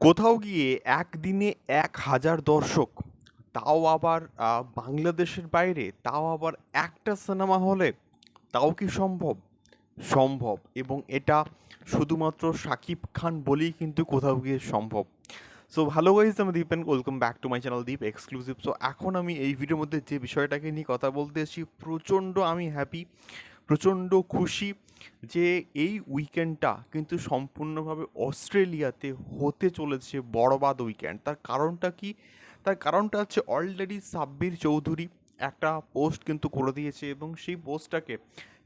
কোথাও গিয়ে একদিনে এক হাজার দর্শক, তাও আবার বাংলাদেশের বাইরে, তাও আবার একটা সিনেমা হলে, তাও কি সম্ভব? সম্ভব। এবং এটা শুধুমাত্র শাকিব খান বলেই কিন্তু কোথাও গিয়ে সম্ভব। সো ভালো গাইজ আমি Deep and welcome back to my channel Deep exclusive so এখন আমি এই ভিডিওর মধ্যে যে বিষয়টাকে নিয়ে কথা বলতে এসেছি, প্রচণ্ড আমি হ্যাপি প্রচণ্ড খুশি যে এই উইকেন্ডটা কিন্তু সম্পূর্ণভাবে অস্ট্রেলিয়াতে হতে চলেছে বড়বাদ উইকেন্ড তার কারণটা কি? তার কারণটা হচ্ছে অলরেডি সাব্বির চৌধুরী একটা পোস্ট কিন্তু করে দিয়েছে এবং সেই পোস্টটাকে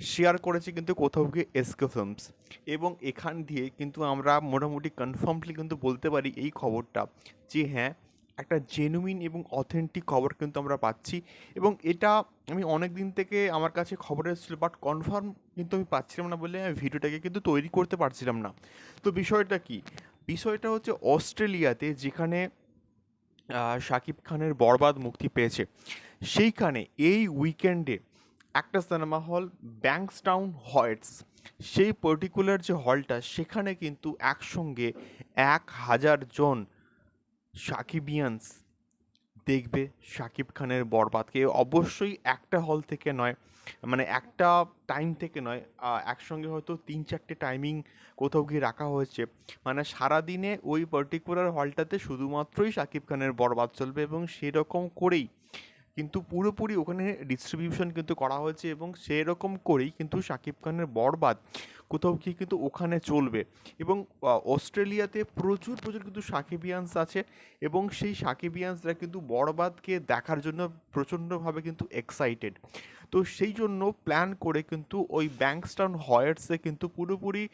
শেয়ার করেছে কিন্তু কোথাও গিয়ে এসকে ফিল্মস এবং এখান দিয়ে কিন্তু আমরা মোটামুটি কনফার্মলি কিন্তু বলতে পারি এই খবরটা যে হ্যাঁ একটা জেনুইন এবং অথেন্টিক খবর কিন্তু আমরা পাচ্ছি। এবং এটা আমি অনেক দিন থেকে আমার কাছে খবর এসেছিল বাট কনফার্ম কিন্তু আমি পাচ্ছিলাম না বলে আমি ভিডিওটাকে কিন্তু তৈরি করতে পারছিলাম না। তো বিষয়টা কি? বিষয়টা হচ্ছে অস্ট্রেলিয়াতে যেখানে শাকিব খানের বরবাদ মুক্তি পেয়েছে, সেইখানে এই উইকেন্ডে একটা সিনেমা হল ব্যাংকসটাউন হয়েটস সেই পার্টিকুলার যে হলটা সেখানে কিন্তু একসঙ্গে এক হাজার জন সাকিবিয়ান্স দেখবে শাকিব খানের বরবাদকে অবশ্যই একটা হল থেকে নয় মানে একটা টাইম থেকে নয় একসঙ্গে হয়তো তিন চারটে টাইমিং কোথাও গিয়ে রাখা হয়েছে। মানে সারাদিনে ওই পার্টিকুলার হলটাতে শুধুমাত্রই শাকিব খানের বরবাদ চলবে এবং সেরকম করেই কিন্তু পুরোপুরি ওখানে ডিস্ট্রিবিউশন কিন্তু করা হয়েছে এবং সেরকম করেই কিন্তু শাকিব খানের বরবাদ কোথাও গিয়ে কিন্তু ওখানে চলবে। এবং অস্ট্রেলিয়াতে প্রচুর প্রচুর কিন্তু সাকিবিয়ান্স আছে এবং সেই সাকিবিয়ান্সরা কিন্তু বরবাদকে দেখার জন্য প্রচণ্ডভাবে কিন্তু এক্সাইটেড তো সেই জন্য প্ল্যান করে কিন্তু ওই ব্যাংকস্টাউন হয়ার্সে কিন্তু পুরোপুরি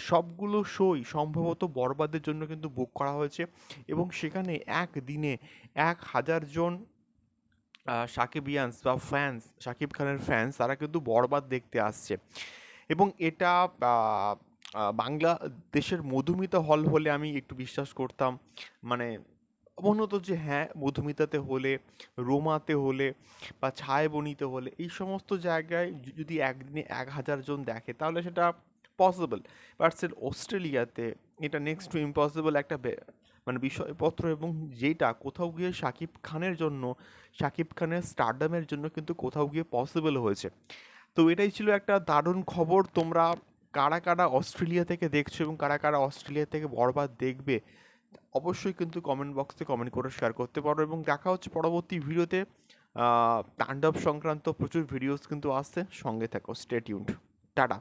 সবগুলো শোই সম্ভবত বরবাদের জন্য কিন্তু বুক করা হয়েছে এবং সেখানে এক দিনে এক হাজার জন সাকিবিয়ান্স বা ফ্যান্স শাকিব খানের ফ্যান্স তারা কিন্তু বরবাদ দেখতে আসছে। এবং এটা বাংলাদেশের মধুমিতা হল হলে আমি একটু বিশ্বাস করতাম। মানে মনে হতো যে হ্যাঁ মধুমিতাতে হলে রোমাতে হলে বা ছায়াবনিতে হলে এই সমস্ত জায়গায় যদি একদিনে এক হাজার জন দেখে তাহলে সেটা পসিবল বাট সেট অস্ট্রেলিয়াতে এটা নেক্সট টু ইম্পসিবল একটা মানে বিষয়পত্র এবং যেটা কোথাও গিয়ে শাকিব খানের জন্য শাকিব খানের স্টারডামের জন্য কিন্তু কোথাও গিয়ে পসিবল হয়েছে। তো এটাই ছিল একটা দারুণ খবর। তোমরা কারা কারা অস্ট্রেলিয়া থেকে দেখছ এবং কারা কারা অস্ট্রেলিয়া থেকে বরবাদ দেখবে, অবশ্যই কিন্তু কমেন্ট বক্সে কমেন্ট করে শেয়ার করতে পারো এবং দেখা হচ্ছে পরবর্তী ভিডিওতে। তাণ্ডব সংক্রান্ত প্রচুর ভিডিওস কিন্তু আসছে। সঙ্গে থাকো স্টে টিউন্ড টাটা।